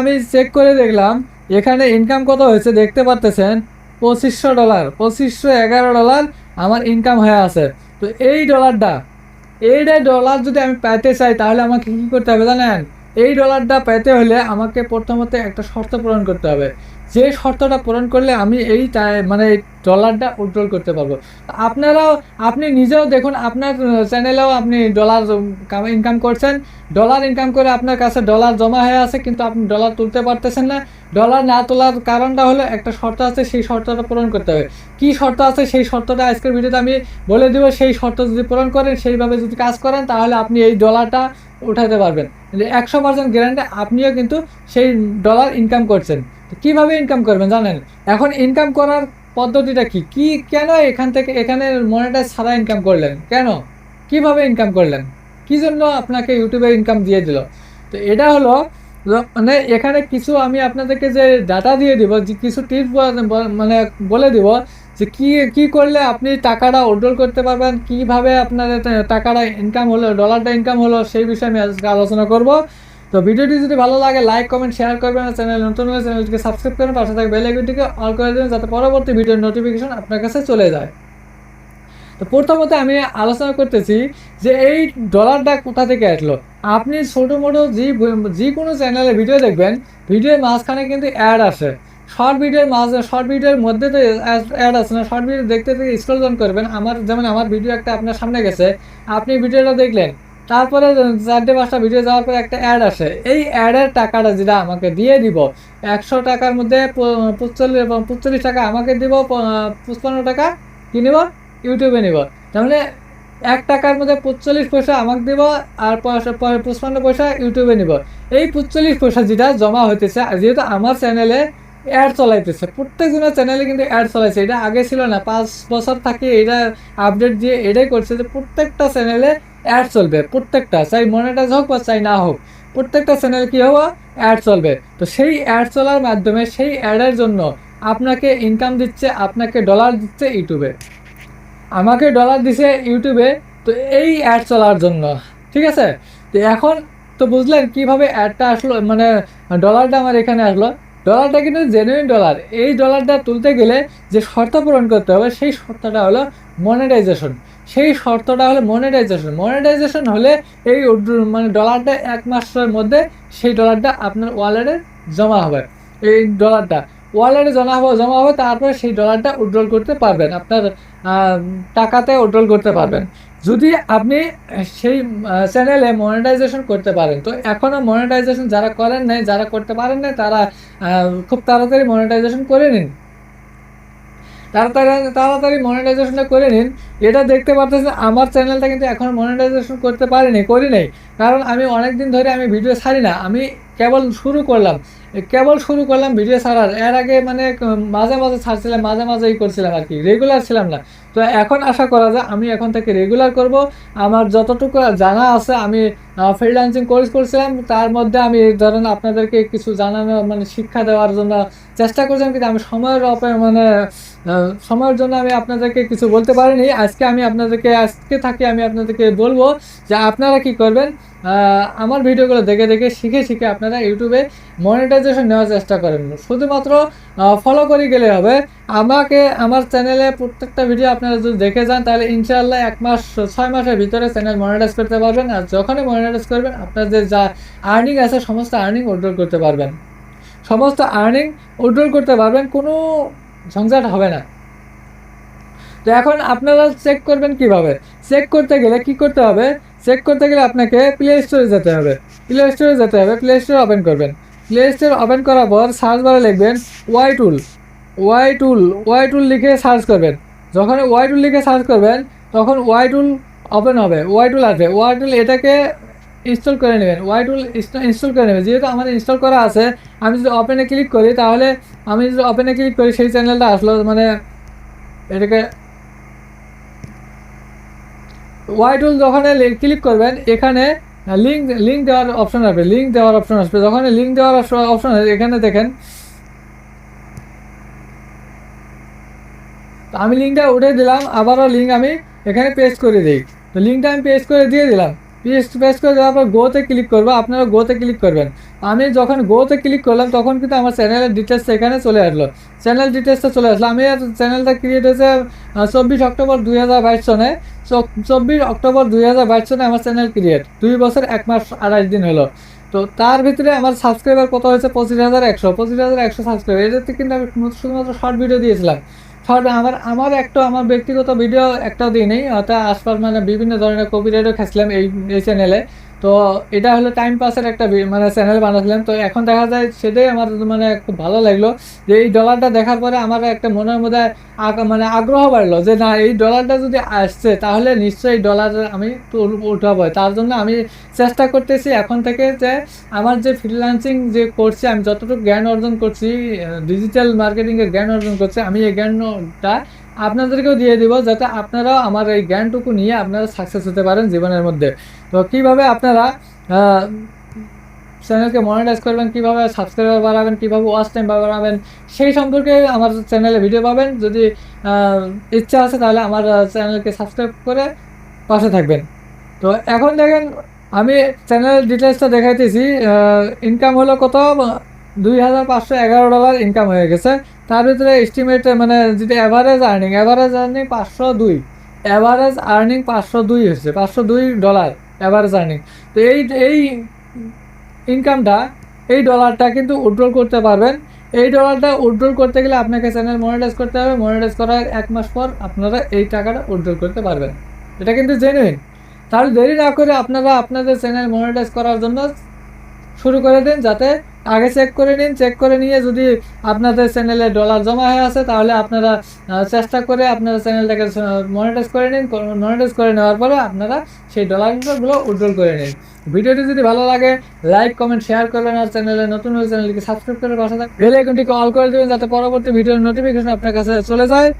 আমি চেক করে দেখলাম, এখানে ইনকাম কত হয়েছে দেখতে পারতেছেন? পঁচিশশো ডলার পঁচিশশো এগারো ডলার আমার ইনকাম হয়ে আছে। তো এই ডলারটা এইটা ডলার যদি আমি পেতে চাই, তাহলে আমাকে কী করতে হবে জানেন? এই ডলারটা পেতে হলে আমাকে প্রথমত একটা শর্ত পূরণ করতে হবে। যে শর্তটা পূরণ করলে আমি এই মানে ডলারটা উইথড্রল করতে পারব। আপনারাও, আপনি নিজেও দেখুন, আপনার চ্যানেলেও আপনি ডলার ইনকাম করছেন। ডলার ইনকাম করে আপনার কাছে ডলার জমা হয়ে আছে, কিন্তু আপনি ডলার তুলতে পারতেছেন না। ডলার না তোলার কারণটা হলো একটা শর্ত আছে, সেই শর্তটা পূরণ করতে হবে। কি শর্ত আছে, সেই শর্তটা আজকের ভিডিওতে আমি বলে দেবো। সেই শর্ত যদি পূরণ করেন, সেইভাবে যদি কাজ করেন, তাহলে আপনি এই ডলারটা উঠাতে পারবেন। একশো পার্সেন্ট গ্যারান্টি আপনিও কিন্তু সেই ডলার ইনকাম করছেন। কীভাবে ইনকাম করবেন জানেন? এখন ইনকাম করার পদ্ধতিটা কি? কি, কেন এখান থেকে, এখানে মনিটাইজ ছাড়া ইনকাম করলেন? কেন? কীভাবে ইনকাম করলেন? কি জন্য আপনাকে ইউটিউবে ইনকাম দিয়ে দিল? তো এটা হলো মানে এখানে কিছু আমি আপনাদেরকে যে ডাটা দিয়ে দিব, যে কিছু টিপস মানে বলে দিব, যে কি কি করলে আপনি টাকাটা উইথড্রল করতে পারবেন, কীভাবে আপনার টাকাটা ইনকাম হলো ডলারটা ইনকাম হলো, সেই বিষয়ে আমি আজকে আলোচনা করব। তো ভিডিওটি যদি ভালো লাগে লাইক কমেন্ট শেয়ার করবেন আর চ্যানেল নতুন হলে চ্যানেলটিকে সাবস্ক্রাইব করবেন, পাশে থাকা বেল আইকনটিকে অল করে দেবেন যাতে পরবর্তী ভিডিওর নোটিফিকেশন আপনার কাছে চলে যায়। তো প্রথমত আমি আলোচনা করতেছি যে এই ডলারটা কোথা থেকে আসলো? আপনি ছোটো মোটো যে যে কোনো চ্যানেলে ভিডিও দেখবেন ভিডিওর মাঝখানে কিন্তু অ্যাড আসে শর্ট ভিডিওর মাঝে শর্ট ভিডিওর মধ্যে তো অ্যাড আসে না। শর্ট ভিডিও দেখতে থেকে স্ক্রল ডাউন করবেন। আমার, যেমন আমার ভিডিও একটা আপনার সামনে গেছে। আপনি ভিডিওটা দেখলেন। তারপরে চারটে পাঁচটা ভিডিও যাওয়ার পরে একটা অ্যাড আসে। এই অ্যাডের টাকাটা যেটা আমাকে দিয়ে দিব, একশো টাকার মধ্যে পঁচল্লিশ পঁচল্লিশ টাকা আমাকে দিব পঁচপান্ন টাকা কি ইউটিউবে নিব। মানে এক টাকার মধ্যে পঁচল্লিশ পয়সা আমাকে দিব আর পঁচপান্ন পয়সা ইউটিউবে নিব। এই পঁচল্লিশ পয়সা যেটা জমা হইতেছে যেহেতু আমার চ্যানেলে অ্যাড চলাইতেছে, প্রত্যেকজনের চ্যানেলে কিন্তু অ্যাড চলাইছে, এটা আগে ছিল না। পাঁচ বছর থাকি এটা আপডেট দিয়ে এটাই করছে যে প্রত্যেকটা চ্যানেলে অ্যাড চলবে প্রত্যেকটা, চাই মনিটাইজ হোক বা চাই না হোক, প্রত্যেকটা চ্যানেল কী হব অ্যাড চলবে তো সেই অ্যাড চলার মাধ্যমে, সেই অ্যাডের জন্য আপনাকে ইনকাম দিচ্ছে, আপনাকে ডলার দিচ্ছে ইউটিউবে আমাকে ডলার দিছে ইউটিউবে তো এই অ্যাড চলার জন্য, ঠিক আছে? তো এখন, তো বুঝলেন কীভাবে অ্যাডটা আসলো মানে ডলারটা আমার এখানে আসলো। ডলারটা কিন্তু জেনুইন ডলার এই ডলারটা তুলতে গেলে যে শর্ত পূরণ করতে হবে, সেই শর্তটা হলো মনিটাইজেশন সেই শর্তটা হলো মনিটাইজেশন মনিটাইজেশন হলে এই মানে ডলারটা এক মাসের মধ্যে সেই ডলারটা আপনার ওয়ালেটে জমা হবে। এই ডলারটা ওয়ালেটে জমা হবে জমা হবে তারপরে সেই ডলারটা উইথড্রল করতে পারবেন। আপনার টাকাতে উইথড্রল করতে পারবেন। যদি আপনি সেই চ্যানেলে মনিটাইজেশন করতে পারেন, তো এখনও মনিটাইজেশন যারা করেন নাই, যারা করতে পারেন না তারা খুব তাড়াতাড়ি মনিটাইজেশন করে নিন। তাড়াতাড়ি তাড়াতাড়ি মনিটাইজেশনটা করে নিন। এটা দেখতে পারতেছেন, আমার চ্যানেলটা কিন্তু এখন মনিটাইজেশন করতে পারিনি করি নাই কারণ আমি অনেক দিন ধরে আমি ভিডিও ছাড়ি না। আমি কেবল শুরু করলাম। কেবল শুরু করলাম ভিডিও ছাড়ার। এর আগে মানে মাঝে মাঝে ছাড়ছিলাম, মাঝে মাঝেই করছিলাম আর কি। রেগুলার ছিলাম না। তো এখন আশা করা যায়, আমি এখন থেকে রেগুলার করব। আমার যতটুকু জানা আছে, আমি ফ্রিল্যান্সিং কোর্স করছিলাম। তার মধ্যে আমি ধরেন আপনাদেরকে কিছু জানানো মানে শিক্ষা দেওয়ার জন্য চেষ্টা করছিলাম, কিন্তু আমি সময়ের অপে মানে সময়ের জন্য আমি আপনাদেরকে কিছু বলতে পারিনি। আজকে আমি আপনাদেরকে, আজকে থাকি আমি আপনাদেরকে বলব যে আপনারা কি করবেন? আমার ভিডিওগুলো দেখে দেখে শিখে শিখে আপনারা ইউটিউবে মনিটাইজেশন নেওয়ার চেষ্টা করেন। শুধুমাত্র ফলো করে গেলে হবে। আমাকে, আমার চ্যানেলে প্রত্যেকটা ভিডিও আপনারা যদি দেখে যান, তাহলে ইনশাআল্লাহ এক মাস, ছয় মাসের ভিতরে চ্যানেল মনিটাইজ করতে পারবেন। আর যখনই মনিটাইজ করবেন আপনাদের যা আর্নিং আছে, সমস্ত আর্নিং উইথড্রল করতে পারবেন। সমস্ত আর্নিং উইথড্রল করতে পারবেন, কোনো ঝঞ্ঝাট হবে না। তো এখন আপনারা চেক করবেন কীভাবে? চেক করতে গেলে কি করতে হবে? চেক করতে গেলে আপনাকে প্লে স্টোরে যেতে হবে। প্লে স্টোরে যেতে হবে প্লে স্টোর ওপেন করবেন। প্লে স্টোর ওপেন করার পর সার্চ বারে লিখবেন Y tool Y tool Y tool লিখে সার্চ করবেন। যখন ওয়াই টুল লিখে সার্চ করবেন, তখন ওয়াই টুল ওপেন হবে। ওয়াই টুল আসবে। ওয়াই টুল এটাকে ইনস্টল করে নেবেন। ওয়াই টুল ইনস্টল করে নেবেন। যেহেতু আমার ইনস্টল করা আছে, আমি যদি ওপেনে ক্লিক করি, তাহলে আমি যদি ওপেনে ক্লিক করি, সেই চ্যানেলটা আসলো মানে এটাকে ওয়াই টুল যখন ক্লিক করবেন? এখানে লিঙ্ক লিঙ্ক দেওয়ার অপশন আসবে লিঙ্ক দেওয়ার অপশন আসবে। যখন লিঙ্ক দেওয়ার অপশন এখানে দেখেন। আমি লিঙ্কটা উঠে দিলাম, আবারও লিঙ্ক আমি এখানে পেস্ট করে দিই। তো লিঙ্কটা আমি পেস্ট করে দিয়ে দিলাম। প্রেস প্রেস করে দেওয়ার পর গোতে ক্লিক করব, আপনারা গোতে ক্লিক করবেন। আমি যখন গোতে ক্লিক করলাম, তখন কিন্তু আমার চ্যানেলের ডিটেলস এখানে চলে আসলো। চ্যানেল ডিটেলসটা চলে আসলো। আমি চ্যানেলটা ক্রিয়েট হয়েছে চব্বিশ অক্টোবর দুই হাজার বাইশ সনে। চব্বিশ অক্টোবর দুই হাজার বাইশ সনে আমার চ্যানেল ক্রিয়েট দুই বছর, এক মাস, আড়াইশ দিন হলো। তো তার ভিতরে আমার সাবস্ক্রাইবার কত হয়েছে? পঁচিশ হাজার একশো। পঁচিশ হাজার একশো সাবস্ক্রাইবার এটাতে কিন্তু আমি শুধুমাত্র শর্ট ভিডিও দিয়েছিলাম। শর্ট আমার আমার একটা, আমার ব্যক্তিগত ভিডিও একটা দিনই নেই, অর্থাৎ আসপাস মানে বিভিন্ন ধরনের কপিরাইটও খেয়েছিলাম এই এই চ্যানেলে তো এটা হলো টাইম পাসের একটা মানে চ্যানেল বানাচ্ছিলাম তো এখন দেখা যায় সেটাই আমার মানে খুব ভালো লাগল যে এই ডলারটা দেখার পরে আমার একটা মনের মধ্যে মানে আগ্রহ বাড়লো যে না, এই ডলারটা যদি আসছে তাহলে নিশ্চয়ই ডলার আমি উঠাবো। তার জন্য আমি চেষ্টা করতেছি এখন থেকে যে আমার যে ফ্রিল্যান্সিং যে করছি, আমি যতটুকু জ্ঞান অর্জন করছি ডিজিটাল মার্কেটিংয়ের জ্ঞান অর্জন করছি, আমি এই জ্ঞানটা আপনাদেরকেও দিয়ে দিব যাতে আপনারাও আমার এই জ্ঞানটুকু নিয়ে আপনারা সাকসেস হতে পারেন জীবনের মধ্যে। তো কীভাবে আপনারা চ্যানেলকে মনিটাইজ করবেন, কীভাবে সাবস্ক্রাইবার বাড়াবেন, কীভাবে ওয়াচ টাইম বাড়াবেন, সেই সম্পর্কে আমার চ্যানেলে ভিডিও পাবেন। যদি ইচ্ছা আছে তাহলে আমার চ্যানেলকে সাবস্ক্রাইব করে পাশে থাকবেন। তো এখন দেখেন, আমি চ্যানেল ডিটেলসটা দেখাইতেছি ইনকাম হলো কত? দুই হাজার পাঁচশো এগারো ডলার ইনকাম হয়ে গেছে। তার ভিতরে এস্টিমেট মানে যেটা অ্যাভারেজ আর্নিং অ্যাভারেজ আর্নিং পাঁচশো দুই। অ্যাভারেজ আর্নিং পাঁচশো দুই হচ্ছে, পাঁচশো দুই ডলার অ্যাভারেজ আর্নিং তো এই এই ইনকামটা এই ডলারটা কিন্তু উইড্রল করতে পারবেন। এই ডলারটা উইড্রল করতে গেলে আপনাকে চ্যানেল মনিটাইজ করতে হবে। মনিটাইজ করার এক মাস পর আপনারা এই টাকাটা উইড্রল করতে পারবেন। এটা কিন্তু জেনুইন তাহলে দেরি না করে আপনারা আপনাদের চ্যানেল মনিটাইজ করার জন্য শুরু করে দিন যাতে আগে চেক করে নিন চেক করে নিয়ে যদি আপনাদের চ্যানেলে ডলার জমা হয়ে আছে, তাহলে আপনারা চেষ্টা করে আপনারা চ্যানেলটাকে মনিটাইজ করে নিন। মনিটাইজ করে নেওয়ার পরে আপনারা সেই ডলারগুলো উইড্রল করে নিন। ভিডিওটি যদি ভালো লাগে লাইক কমেন্ট শেয়ার করবেন আর চ্যানেলে নতুন হয়ে চ্যানেলটিকে সাবস্ক্রাইব করে পাশে থাকবেন বেল অল করে দেবেন যাতে পরবর্তী ভিডিওর নোটিফিকেশন আপনার কাছে চলে যায়।